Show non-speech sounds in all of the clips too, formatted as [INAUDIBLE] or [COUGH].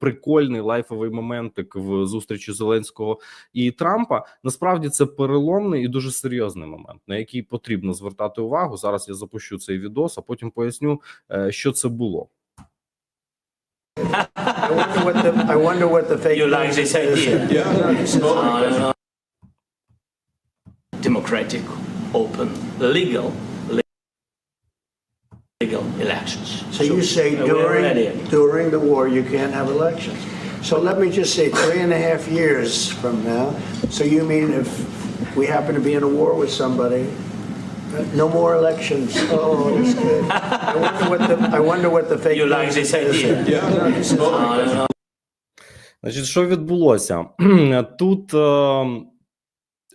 прикольний лайфовий моментик в зустрічі Зеленського і Трампа. Насправді це переломний і дуже серйозний момент, на який потрібно звертати увагу. Зараз я запущу цей відос, а потім поясню, е, що це було. I wonder what the, I wonder what the fake. You like this idea? Democratic, open, legal elections. So you say uh, we're ready. during, during the war, you can't have elections. So let me just say, three and a half years from now, so you mean if we happen to be in a war with somebody, no more elections? Oh, that's good. I wonder what the, I wonder what the fake. You like this idea? Uh, Значить, що відбулося тут? Е,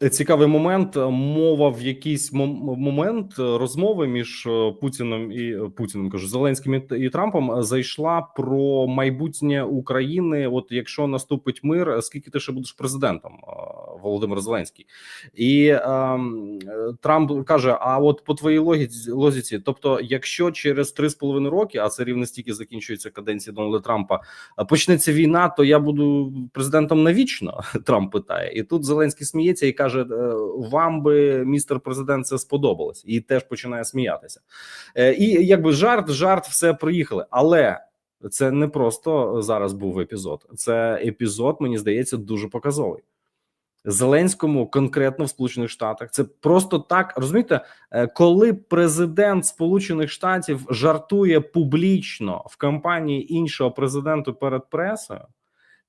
цікавий момент. Мова в якийсь мом- момент е, розмови між Путіном Путіним і е, Путіним кажу Зеленським і, Трампом е, зайшла про майбутнє України. От якщо наступить мир, е, скільки ти ще будеш президентом, е, Володимир Зеленський, і е, е, Трамп каже: А от по твоїй логіці, логіці, тобто, якщо через три з половиною роки, а це рівно стільки закінчується каденція Дональда Трампа, почнеться війна, то я буду президентом навічно. [LAUGHS] Трамп питає, і тут Зеленський сміється і каже: «Е, Вам би, містер президент, це сподобалось, і теж починає сміятися. Е, І якби жарт, жарт, все приїхали, але. Це не просто зараз був епізод, це епізод, мені здається, дуже показовий. Зеленському конкретно в Сполучених Штатах це просто так розумієте, е, коли президент Сполучених Штатів жартує публічно в кампанії іншого президенту перед пресою,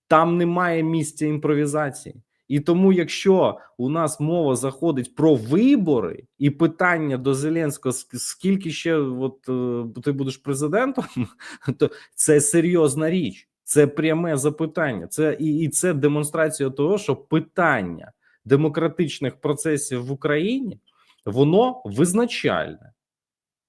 там немає місця імпровізації. І тому, якщо у нас мова заходить про вибори і питання до Зеленського, скільки ще от е, ти будеш президентом, [LAUGHS] то це серйозна річ, це пряме запитання. Це і, і це демонстрація того, що питання демократичних процесів в Україні воно визначальне.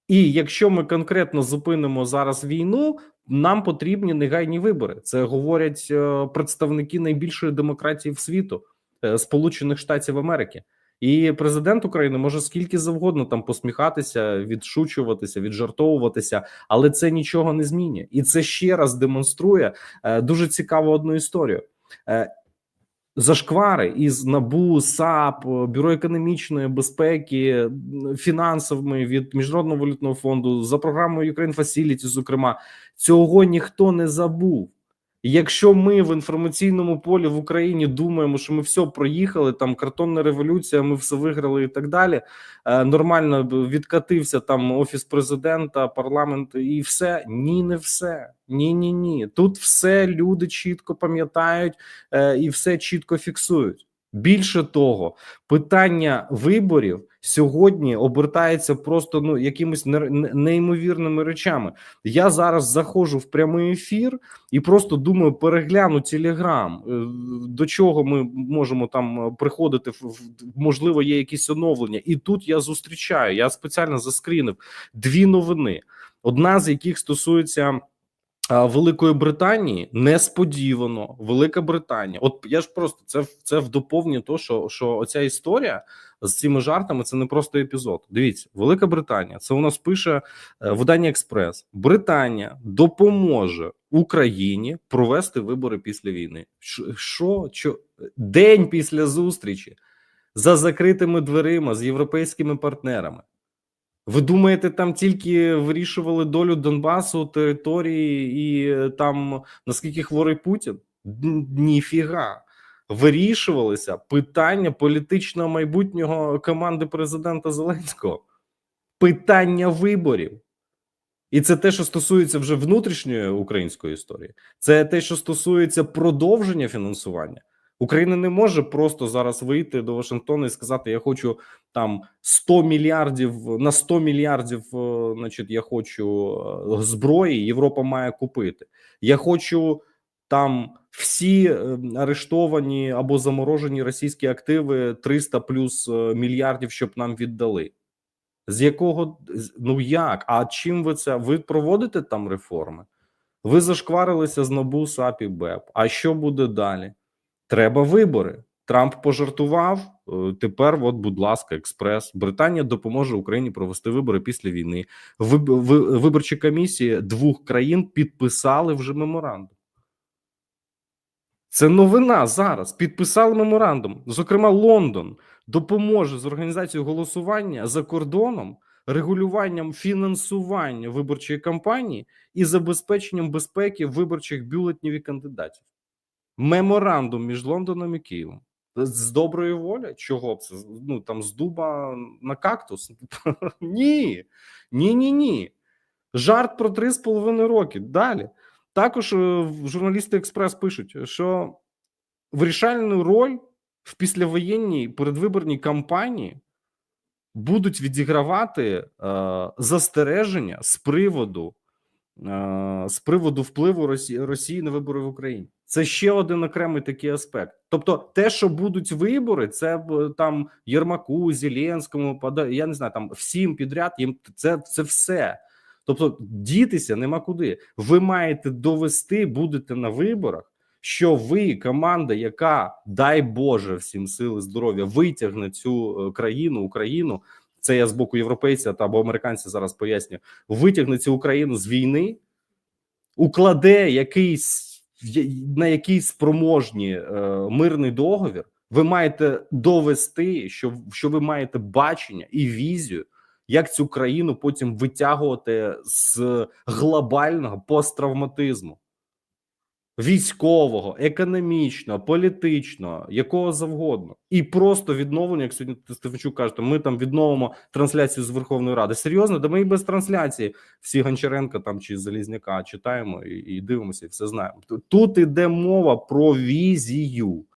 І якщо ми конкретно зупинимо зараз війну, нам потрібні негайні вибори. Це говорять е, представники найбільшої демократії в світу е, Сполучених Штатів Америки. І президент України може скільки завгодно там посміхатися, відшучуватися, віджартовуватися, але це нічого не змінює. І це ще раз демонструє е, дуже цікаву одну історію. Е, Зашквари із НАБУ, САП, Бюро економічної безпеки, фінансовими від Міжнародного валютного фонду за програмою Ukraine Facility, зокрема, цього ніхто не забув. Якщо ми в інформаційному полі в Україні думаємо, що ми все проїхали, там картонна революція, ми все виграли і так далі. е, Нормально відкатився там офіс президента, парламент і все. Ні, не все. Ні, ні, ні. Тут все люди чітко пам'ятають е, і все чітко фіксують. Більше того, питання виборів сьогодні обертається просто ну якимись не- не- неймовірними речами. Я зараз заходжу в прямий ефір і просто думаю, перегляну телеграм, до чого ми можемо там е, приходити. Можливо, є якісь оновлення, і тут я зустрічаю. Я спеціально заскрінив дві новини. Одна з яких стосується. Великої Британії несподівано Велика Британія. От я ж просто це це в доповнення того, що, що оця історія з цими жартами це не просто епізод. Дивіться, Велика Британія. Це у нас пише е, видання Експрес. Британія допоможе Україні провести вибори після війни. Що? Що? День після зустрічі за закритими дверима з європейськими партнерами. Ви думаєте, там тільки вирішували долю Донбасу, території і е, там наскільки хворий Путін? Ніфіга. Вирішувалися питання політичного майбутнього команди президента Зеленського, питання виборів. І це те, що стосується вже внутрішньої української історії, це те, що стосується продовження фінансування. Україна не може просто зараз вийти до Вашингтона і сказати: Я хочу там 100 мільярдів на 100 мільярдів. е, Значить, я хочу е, зброї. Європа має купити. Я хочу там всі е, арештовані або заморожені російські активи 300 плюс мільярдів, щоб нам віддали. З якого ну як? А чим ви це? Ви проводите там реформи? Ви зашкварилися з НАБУ, САП і БЕП. А що буде далі? Треба вибори. Трамп пожартував. е, Тепер, от, будь ласка, експрес. Британія допоможе Україні провести вибори після війни. Виб- Виборчі комісії двох країн підписали вже меморандум. Це новина зараз. Підписали меморандум. Зокрема, Лондон допоможе з організацією голосування за кордоном, регулюванням фінансування виборчої кампанії і забезпеченням безпеки виборчих бюлетнів і кандидатів. Меморандум між Лондоном і Києвом. З доброї волі? Чого б це? Ну там з дуба на кактус? [LAUGHS] Ні. Ні, ні, ні. Жарт про три з половиною роки. Далі. Також е, журналісти Експрес пишуть, що вирішальну роль в післявоєнній передвиборній кампанії будуть відігравати е, застереження з приводу з приводу впливу Росії, Росії на вибори в Україні. Це ще один окремий такий аспект. Тобто, те, що будуть вибори, це там Єрмаку, Зеленському, я не знаю, там всім підряд. Їм це, це все. Тобто, дітися нема куди. Ви маєте довести, будете на виборах, що ви команда, яка дай Боже всім сили здоров'я, витягне цю е, країну, Україну. Це я з боку європейця та або американця зараз поясню. Витягне цю Україну з війни, укладе якийсь на якийсь спроможні е, мирний договір. Ви маєте довести, що, що ви маєте бачення і візію, як цю країну потім витягувати з глобального посттравматизму військового, економічного, політичного, якого завгодно, і просто відновлення, як сьогодні Стефанчук каже, ми там відновимо трансляцію з Верховної Ради. Серйозно, да ми і без трансляції всі Гончаренка там чи Залізняка читаємо і, і дивимося, і все знаємо. Тут іде мова про візію.